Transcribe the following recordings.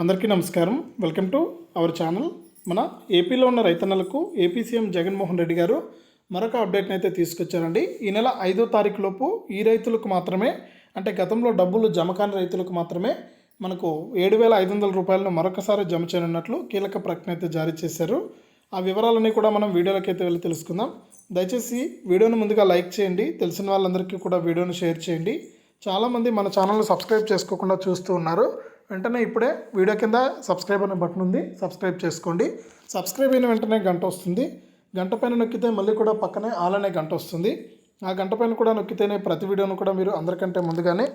అందరికీ నమస్కారం. Welcome to our channel. మన ఏపీలో ఉన్న రైతన్నలకు ఏపీ సీఎం జగన్మోహన్ రెడ్డి గారు మరొక అప్డేట్ని అయితే తీసుకొచ్చారండి. ఈ నెల ఐదో తారీఖు లోపు ఈ రైతులకు మాత్రమే అంటే గతంలో డబ్బులు జమ కాని రైతులకు మాత్రమే మనకు ఏడు వేల ఐదు వందల రూపాయలను మరొకసారి జమ చేయనున్నట్లు కీలక ప్రకటన అయితే జారీ చేశారు. ఆ వివరాలన్నీ కూడా మనం వీడియోలోకి అయితే వెళ్ళి తెలుసుకుందాం. దయచేసి వీడియోను ముందుగా లైక్ చేయండి. తెలిసిన వాళ్ళందరికీ కూడా వీడియోను షేర్ చేయండి. చాలామంది మన ఛానల్ని సబ్స్క్రైబ్ చేసుకోకుండా చూస్తూ ఉన్నారు. వెంటనే ఇప్పుడే వీడియో కింద సబ్స్క్రైబ్ అనే బటన్ ఉంది. సబ్స్క్రైబ్ చేసుకోండి. సబ్స్క్రైబ్ అయిన వెంటనే గంట వస్తుంది. గంట పైన నొక్కితే మళ్ళీ కూడా పక్కనే ఆల్ అనే గంట వస్తుంది. ఆ గంట పైన కూడా నొక్కితేనే ప్రతి వీడియోను కూడా మీరు అందరికంటే ముందుగానే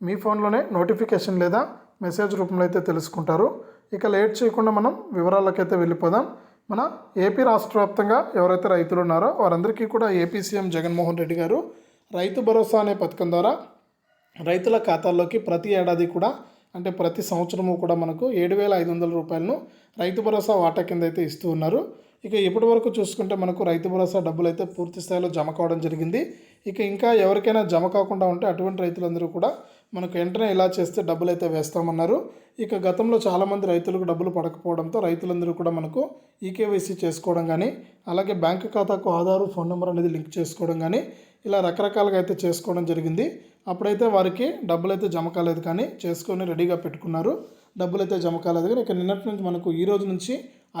మీ ఫోన్లోనే నోటిఫికేషన్ లేదా మెసేజ్ రూపంలో అయితే తెలుసుకుంటారు. ఇక లేట్ చేయకుండా మనం వివరాలకైతే వెళ్ళిపోదాం. మన ఏపీ రాష్ట్ర వ్యాప్తంగా ఎవరైతే రైతులు ఉన్నారో వారందరికీ కూడా ఏపీ సీఎం జగన్మోహన్ రెడ్డి గారు రైతు భరోసా అనే పథకం ద్వారా రైతుల ఖాతాల్లోకి ప్రతి ఏడాది కూడా అంటే ప్రతి సంవత్సరము కూడా మనకు ఏడు వేల ఐదు వందల రూపాయలను రైతు భరోసా వాటా కింద అయితే ఇస్తూ ఉన్నారు. ఇక ఇప్పటి వరకు చూసుకుంటే మనకు రైతు భరోసా డబ్బులు అయితే పూర్తి స్థాయిలో జమ కావడం జరిగింది. ఇక ఇంకా ఎవరికైనా జమ కాకుండా ఉంటే అటువంటి రైతులందరూ కూడా మనకు వెంటనే ఇలా చేస్తే డబ్బులు అయితే వేస్తామన్నారు. ఇక గతంలో చాలామంది రైతులకు డబ్బులు పడకపోవడంతో రైతులందరూ కూడా మనకు ఈకేవైసీ చేసుకోవడం కానీ అలాగే బ్యాంకు ఖాతాకు ఆధారు ఫోన్ నెంబర్ అనేది లింక్ చేసుకోవడం కానీ ఇలా రకరకాలుగా అయితే చేసుకోవడం జరిగింది. అప్పుడైతే వారికి డబ్బులు అయితే జమ కాలేదు కానీ చేసుకొని రెడీగా పెట్టుకున్నారు. డబ్బులు అయితే జమ కాలేదు కానీ ఇక నిన్నటి నుంచి మనకు ఈ రోజు నుంచి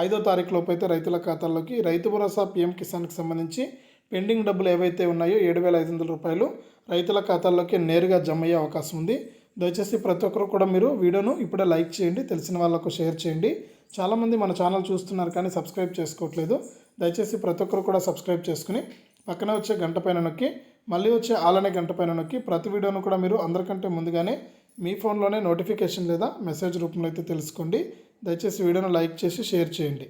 ఐదో తారీఖు లోపు అయితే రైతుల ఖాతాల్లోకి రైతు భరోసా పీఎం కిసాన్కి సంబంధించి పెండింగ్ డబ్బులు ఏవైతే ఉన్నాయో ఏడు వేల ఐదు వందల రూపాయలు రైతుల ఖాతాల్లోకి నేరుగా జమ అయ్యే అవకాశం ఉంది. దయచేసి ప్రతి ఒక్కరు కూడా మీరు వీడియోను ఇప్పుడే లైక్ చేయండి తెలిసిన వాళ్ళకు షేర్ చేయండి. చాలామంది మన ఛానల్ చూస్తున్నారు కానీ సబ్స్క్రైబ్ చేసుకోవట్లేదు. దయచేసి ప్రతి ఒక్కరు కూడా సబ్స్క్రైబ్ చేసుకుని పక్కనే వచ్చే గంట పైన నొక్కి మళ్ళీ వచ్చే ఆలనే గంట పైన నొక్కి ప్రతి వీడియోను కూడా మీరు అందరికంటే ముందుగానే మీ ఫోన్లోనే నోటిఫికేషన్ లేదా మెసేజ్ రూపంలో అయితే తెలుసుకోండి. దయచేసి వీడియోను లైక్ చేసి షేర్ చేయండి.